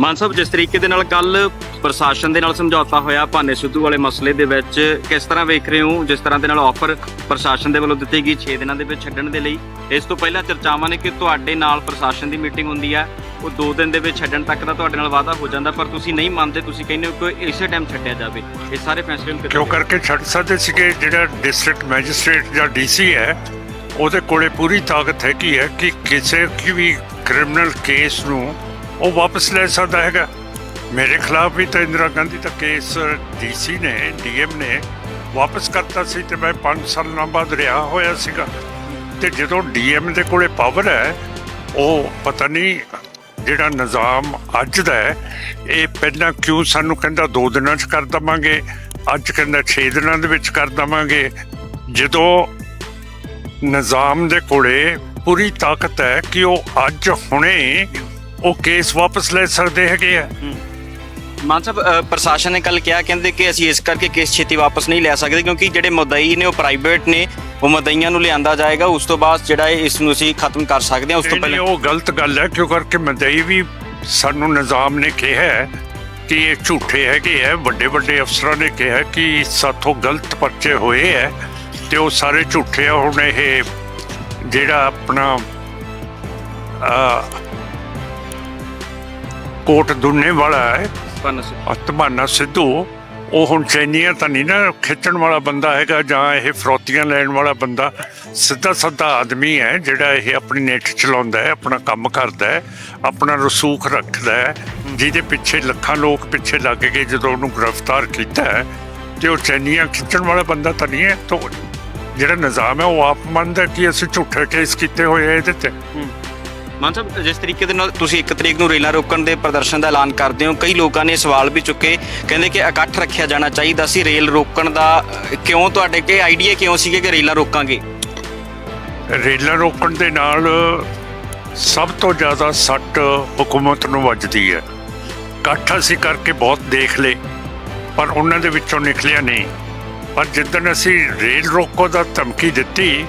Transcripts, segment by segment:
ਮਾਨ ਸਾਹਿਬ, ਜਿਸ ਤਰੀਕੇ ਦੇ ਨਾਲ ਕੱਲ ਪ੍ਰਸ਼ਾਸਨ ਦੇ ਨਾਲ ਸਮਝੌਤਾ ਹੋਇਆ ਭਾਨੇ ਸਿੱਧੂ ਵਾਲੇ ਮਸਲੇ ਦੇ ਵਿੱਚ, ਕਿਸ ਤਰ੍ਹਾਂ ਵੇਖ ਰਹੇ ਹੋ? ਜਿਸ ਤਰ੍ਹਾਂ ਦੇ ਨਾਲ ਆਫਰ ਪ੍ਰਸ਼ਾਸਨ ਦੇ ਵੱਲੋਂ ਦਿੱਤੀ ਗਈ 6 ਦਿਨਾਂ ਦੇ ਵਿੱਚ ਛੱਡਣ ਦੇ ਲਈ। ਇਸ ਤੋਂ ਪਹਿਲਾਂ ਚਰਚਾਵਾਂ ਨੇ ਕਿ ਤੁਹਾਡੇ ਨਾਲ ਪ੍ਰਸ਼ਾਸਨ ਦੀ ਮੀਟਿੰਗ ਹੁੰਦੀ ਹੈ ਉਹ 2 ਦਿਨ ਦੇ ਵਿੱਚ ਛੱਡਣ ਤੱਕ ਦਾ ਤੁਹਾਡੇ ਨਾਲ ਵਾਅਦਾ ਹੋ ਜਾਂਦਾ, ਪਰ ਤੁਸੀਂ ਨਹੀਂ ਮੰਨਦੇ, ਤੁਸੀਂ ਕਹਿੰਦੇ ਹੋ ਕਿ ਇਸੇ ਟਾਈਮ ਛੱਡਿਆ ਜਾਵੇ। ਇਹ ਸਾਰੇ ਫੈਸਲੇ ਨੂੰ ਕਿਉਂ ਕਰਕੇ ਛੱਡ ਸਕਦੇ ਸੀਗੇ? ਜਿਹੜਾ ਡਿਸਟ੍ਰਿਕਟ ਮੈਜਿਸਟ੍ਰੇਟ ਜਾਂ ਡੀਸੀ ਹੈ, ਉਹਦੇ ਕੋਲੇ ਪੂਰੀ ਤਾਕਤ ਹੈਗੀ ਹੈ ਕਿ ਕਿਸੇ ਵੀ ਕ੍ਰਿਮੀਨਲ ਕੇਸ ਨੂੰ ਉਹ ਵਾਪਸ ਲੈ ਸਕਦਾ ਹੈਗਾ। ਮੇਰੇ ਖਿਲਾਫ ਵੀ ਤਾਂ ਇੰਦਰਾ ਗਾਂਧੀ ਦਾ ਕੇਸ ਡੀਸੀ ਨੇ, ਡੀਐਮ ਨੇ ਵਾਪਸ ਕਰਤਾ ਸੀ ਤੇ ਮੈਂ 5 ਸਾਲਾਂ ਬਾਅਦ ਰਿਹਾ ਹੋਇਆ ਸੀਗਾ। ਤੇ ਜਦੋਂ ਡੀਐਮ ਦੇ ਕੋਲੇ ਪਾਵਰ ਹੈ, ਉਹ ਪਤਾ ਨਹੀਂ ਜਿਹੜਾ ਨਿਜ਼ਾਮ ਅੱਜ ਦਾ ਹੈ, ਇਹ ਪਹਿਲਾਂ ਕਿਉਂ ਸਾਨੂੰ ਕਹਿੰਦਾ 2 ਦਿਨਾਂ 'ਚ ਕਰ ਦਵਾਂਗੇ, ਅੱਜ ਕਹਿੰਦਾ 6 ਦਿਨਾਂ ਦੇ ਵਿੱਚ ਕਰ ਦਵਾਂਗੇ। ਜਦੋਂ ਨਿਜ਼ਾਮ ਦੇ ਕੋਲੇ ਪੂਰੀ ਤਾਕਤ ਹੈ ਕਿ ਉਹ ਅੱਜ ਹੁਣੇ ਉਹ ਕੇਸ ਵਾਪਸ ਲੈ ਸਕਦੇ ਹੈਗੇ ਆ। ਮਾਨ ਸਾਹਿਬ ਪ੍ਰਸ਼ਾਸਨ ਨੇ ਕੱਲ ਕਿਹਾ ਕਹਿੰਦੇ ਕਿ ਅਸੀਂ ਇਸ ਕਰਕੇ ਕੇਸ ਛੇਤੀ ਵਾਪਸ ਨਹੀਂ ਲੈ ਸਕਦੇ ਕਿਉਂਕਿ ਜਿਹੜੇ ਮੁਦਈ ਨੇ ਉਹ ਪ੍ਰਾਈਵੇਟ ਨੇ ਉਹ ਮੁਦਈਆਂ ਨੂੰ ਲਿਆਂਦਾ ਜਾਏਗਾ। ਉਸ ਤੋਂ ਬਾਅਦ ਜਿਹੜਾ ਇਹ ਇਸ ਨੂੰ ਅਸੀਂ ਖਤਮ ਕਰ ਸਕਦੇ ਹਾਂ ਉਸ ਤੋਂ ਪਹਿਲਾਂ। ਉਹ ਗਲਤ ਗੱਲ ਹੈ ਕਿਉਂ ਕਰਕੇ ਮਦਈ ਵੀ ਸਾਨੂੰ ਨਿਜ਼ਾਮ ਨੇ ਕਿਹਾ ਹੈ ਕਿ ਇਹ ਝੂਠੇ ਹੈਗੇ ਹੈ ਵੱਡੇ ਵੱਡੇ ਅਫਸਰਾਂ ਨੇ ਕਿਹਾ ਕਿ ਸਾਥੋਂ ਗਲਤ ਪਰਚੇ ਹੋਏ ਹੈ ਤੇ ਉਹ ਸਾਰੇ ਝੂਠੇ ਆ। ਹੁਣ ਇਹ ਜਿਹੜਾ ਆਪਣਾ ਆ ਕੋਟ ਦੁੰਨੇ ਵਾਲਾ ਹੈ। ਸਿੰਘ। ਅਤਮਾਨਾ ਸਿੱਧੂ। ਉਹ ਹੁਣ ਚੈਨੀਆਂ ਤਾਂ ਨਹੀਂ ਨਾ ਖਿੱਚਣ ਵਾਲਾ ਬੰਦਾ ਹੈਗਾ ਜਾਂ ਇਹ ਫਰੋਤੀਆਂ ਲੈਣ ਵਾਲਾ ਬੰਦਾ। ਸਿੱਧਾ ਸਾਦਾ ਆਦਮੀ ਹੈ ਜਿਹੜਾ ਇਹ ਆਪਣੀ ਨੈਟ ਚਲਾਉਂਦਾ ਹੈ ਆਪਣਾ ਕੰਮ ਕਰਦਾ ਹੈ ਆਪਣਾ ਰਸੂਖ ਰੱਖਦਾ ਹੈ। ਜਿਹਦੇ ਪਿੱਛੇ ਲੱਖਾਂ ਲੋਕ ਪਿੱਛੇ ਲੱਗ ਗਏ ਜਦੋਂ ਉਹਨੂੰ ਗ੍ਰਿਫਤਾਰ ਕੀਤਾ ਹੈ। ਤੇ ਉਹ ਚੈਨੀਆਂ ਖਿੱਚਣ ਵਾਲਾ ਬੰਦਾ ਤਾਂ ਨਹੀਂ ਹੈ। ਤਾਂ ਜਿਹੜਾ ਨਿਜ਼ਾਮ ਹੈ ਉਹ ਆਪ ਮੰਨਦਾ ਕਿ ਅਸੀਂ ਝੂਠੇ ਕੇਸ ਕੀਤੇ ਹੋਏ ਆ ਇਹਦੇ ਤੇ। ਮਾਨ ਸਾਹਿਬ, ਜਿਸ ਤਰੀਕੇ ਦੇ ਨਾਲ ਤੁਸੀਂ ਇੱਕ ਤਰੀਕ ਨੂੰ ਰੇਲਾਂ ਰੋਕਣ ਦੇ ਪ੍ਰਦਰਸ਼ਨ ਦਾ ਐਲਾਨ ਕਰਦੇ ਹੋ, ਕਈ ਲੋਕਾਂ ਨੇ ਸਵਾਲ ਵੀ ਚੁੱਕੇ, ਕਹਿੰਦੇ ਕਿ ਇਕੱਠ ਰੱਖਿਆ ਜਾਣਾ ਚਾਹੀਦਾ ਸੀ ਰੇਲ ਰੋਕਣ ਦਾ ਕਿਉਂ ਤੁਹਾਡੇ, ਕੇ ਆਈਡੀਆ ਕਿਉਂ ਸੀਗੇ ਕਿ ਰੇਲਾਂ ਰੋਕਾਂਗੇ? ਰੇਲਾਂ ਰੋਕਣ ਦੇ ਨਾਲ ਸਭ ਤੋਂ ਜ਼ਿਆਦਾ ਸੱਟ ਹਕੂਮਤ ਨੂੰ ਵੱਜਦੀ ਹੈ। ਇਕੱਠ ਅਸੀਂ ਕਰਕੇ ਬਹੁਤ ਦੇਖ ਲਏ, ਪਰ ਉਹਨਾਂ ਦੇ ਵਿੱਚੋਂ ਨਿਕਲਿਆ ਨਹੀਂ। ਪਰ ਜਿੱਦਣ ਅਸੀਂ ਰੇਲ ਰੋਕੋ ਦਾ ਧਮਕੀ ਦਿੱਤੀ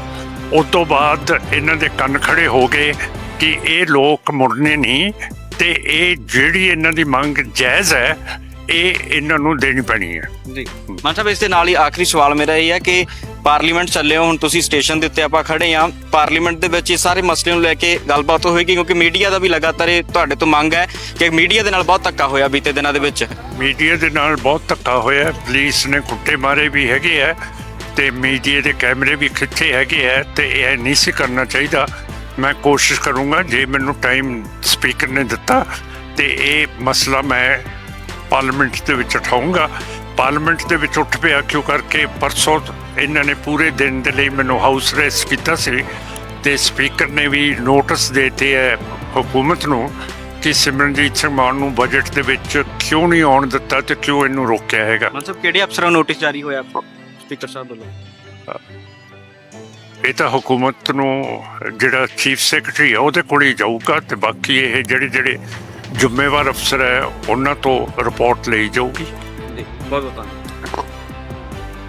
ਉਸ ਤੋਂ ਬਾਅਦ ਇਹਨਾਂ ਦੇ ਕੰਨ ਖੜੇ ਹੋ ਗਏ ਕਿ ਇਹ ਲੋਕ ਮੁੜਨੇ ਨਹੀਂ ਤੇ ਇਹ ਜਿਹੜੀ ਇਹਨਾਂ ਦੀ ਮੰਗ ਜਾਇਜ਼ ਹੈ ਇਹ ਇਹਨਾਂ ਨੂੰ ਦੇਣੀ ਪੈਣੀ ਹੈ। ਜੀ। ਮਾਨ ਸਾਹਿਬ ਇਸ ਦੇ ਨਾਲ ਹੀ ਆਖਰੀ ਸਵਾਲ ਮੇਰਾ ਇਹ ਹੈ ਕਿ ਪਾਰਲੀਮੈਂਟ ਚੱਲੇ ਹੋ ਹੁਣ ਤੁਸੀਂ ਸਟੇਸ਼ਨ ਦੇ ਉੱਤੇ ਆਪਾਂ ਖੜੇ ਆ ਪਾਰਲੀਮੈਂਟ ਦੇ ਵਿੱਚ ਇਹ ਸਾਰੇ ਮਸਲੇ ਨੂੰ ਲੈ ਕੇ ਗੱਲਬਾਤ ਹੋਏਗੀ ਕਿਉਂਕਿ ਮੀਡੀਆ ਦਾ ਵੀ ਲਗਾਤਾਰ ਇਹ ਤੁਹਾਡੇ ਤੋਂ ਮੰਗ ਹੈ ਕਿ ਮੀਡੀਆ ਦੇ ਨਾਲ ਬਹੁਤ ਧੱਕਾ ਹੋਇਆ ਬੀਤੇ ਦਿਨਾਂ ਦੇ ਵਿੱਚ। ਮੀਡੀਆ ਦੇ ਨਾਲ ਬਹੁਤ ਧੱਕਾ ਹੋਇਆ। ਪੁਲਿਸ ਨੇ ਕੁੱਟੇ ਮਾਰੇ ਵੀ ਹੈਗੇ ਆ ਤੇ ਮੀਡੀਆ ਦੇ ਕੈਮਰੇ ਵੀ ਖਿੱਚੇ ਹੈਗੇ ਆ ਤੇ ਇਹ ਨਹੀਂ ਸੀ ਕਰਨਾ ਚਾਹੀਦਾ। ਮੈਂ ਕੋਸ਼ਿਸ਼ ਕਰੂੰਗਾ, ਜੇ ਮੈਨੂੰ ਟਾਈਮ ਸਪੀਕਰ ਨੇ ਦਿੱਤਾ, ਤੇ ਇਹ ਮਸਲਾ ਮੈਂ ਪਾਰਲੀਮੈਂਟ ਦੇ ਵਿੱਚ ਉਠਾਊਂਗਾ। ਪਾਰਲੀਮੈਂਟ ਦੇ ਵਿੱਚ ਉੱਠ ਪਿਆ ਕਿਉਂ ਕਰਕੇ ਪਰਸੋਂ ਇਹਨਾਂ ਨੇ ਪੂਰੇ ਦਿਨ ਦੇ ਲਈ ਮੈਨੂੰ ਹਾਊਸ ਅਰੈਸਟ ਕੀਤਾ ਸੀ, ਤੇ ਸਪੀਕਰ ਨੇ ਵੀ ਨੋਟਿਸ ਦੇਤੇ ਹੈ ਹਕੂਮਤ ਨੂੰ ਕਿ ਸਿਮਰਨਜੀਤ ਸਿੰਘ ਮਾਨ ਨੂੰ ਬਜਟ ਦੇ ਵਿੱਚ ਕਿਉਂ ਨਹੀਂ ਆਉਣ ਦਿੱਤਾ ਤੇ ਕਿਉਂ ਇਹਨੂੰ ਰੋਕਿਆ ਹੈਗਾ। ਮਤਲਬ ਕਿਹੜੇ ਅਫਸਰਾਂ ਨੂੰ ਨੋਟਿਸ ਜਾਰੀ ਹੋਇਆ? ਸਪੀਕਰ ਸਾਹਿਬ ਵੱਲੋਂ? ਇਹ ਤਾਂ ਹਕੂਮਤ ਨੂੰ ਜਿਹੜਾ ਚੀਫ ਸੈਕਟਰੀ ਹੈ ਉਹਦੇ ਕੋਲ ਹੀ ਜਾਊਗਾ ਤੇ ਬਾਕੀ ਇਹ ਜਿਹੜੇ ਜਿਹੜੇ ਜ਼ਿੰਮੇਵਾਰ ਅਫਸਰ ਹੈ, ਉਹਨਾਂ ਤੋਂ ਰਿਪੋਰਟ ਲਈ ਜਾਊਗੀ। ਬਹੁਤ ਬਹੁਤ ਧੰਨਵਾਦ।